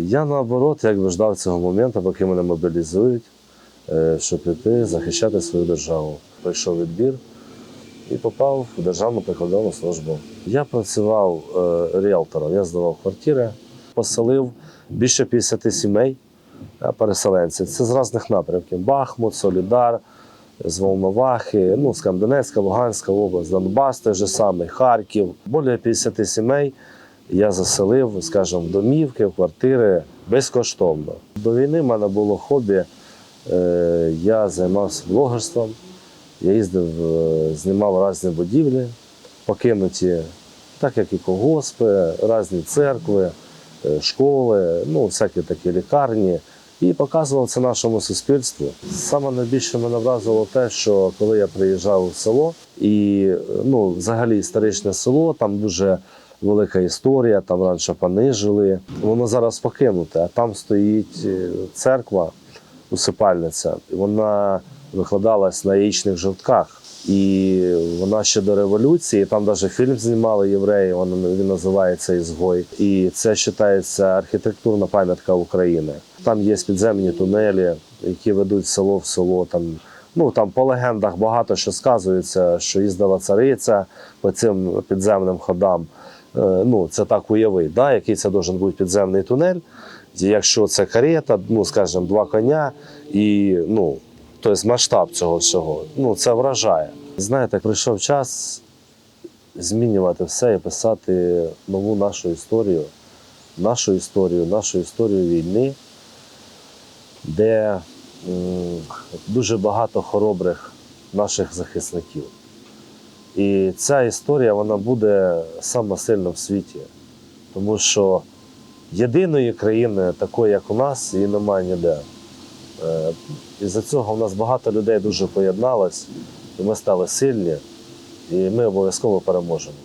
Я наоборот якби ждав цього моменту, поки мене мобілізують, е, щоб піти захищати свою державу. Пройшов відбір і попав в Державну прикордонну службу. Я працював е, ріелтором, я здавав квартири, поселив більше 50 сімей е, переселенців. Це з різних напрямків: Бахмут, Солідар, з Волновахи, ну, з Донецька, Луганська область, Донбас той же самий, Харків. Більше 50 сімей я заселив, скажімо, домівки, квартири безкоштовно. До війни в мене було хобі. е, Я займався блогерством. Я їздив, е, знімав різні будівлі, покинуті, так як і колгоспи, різні церкви, е, школи, ну, всякі такі лікарні. І показував це нашому суспільству. Саме найбільше мене вразило те, що коли я приїжджав в село, і ну, взагалі історичне село, там дуже велика історія, там раніше пани жили. Воно зараз покинуте, а там стоїть е, церква, усипальниця. Вона викладалась на яєчних жовтках. І вона ще до революції, там навіть фільм знімали євреї, він, він називається Ізгой. І це вважається архітектурна пам'ятка України. Там є підземні тунелі, які ведуть село в село. Там, ну, там по легендах багато що сказується, що їздила цариця по цим підземним ходам. Е, Ну, це так уявить, да, який це должен бути підземний тунель. Якщо це карета, ну, скажімо, два коня і ну, тобто масштаб цього всього, ну, це вражає. Знаєте, прийшов час змінювати все і писати нову нашу історію, нашу історію, нашу історію війни, де м, дуже багато хоробрих наших захисників. І ця історія вона буде сама сильна в світі, тому що єдиної країни, такої, як у нас, її немає ніде. Е, Із-за цього у нас багато людей дуже поєдналось, і ми стали сильні, і ми обов'язково переможемо.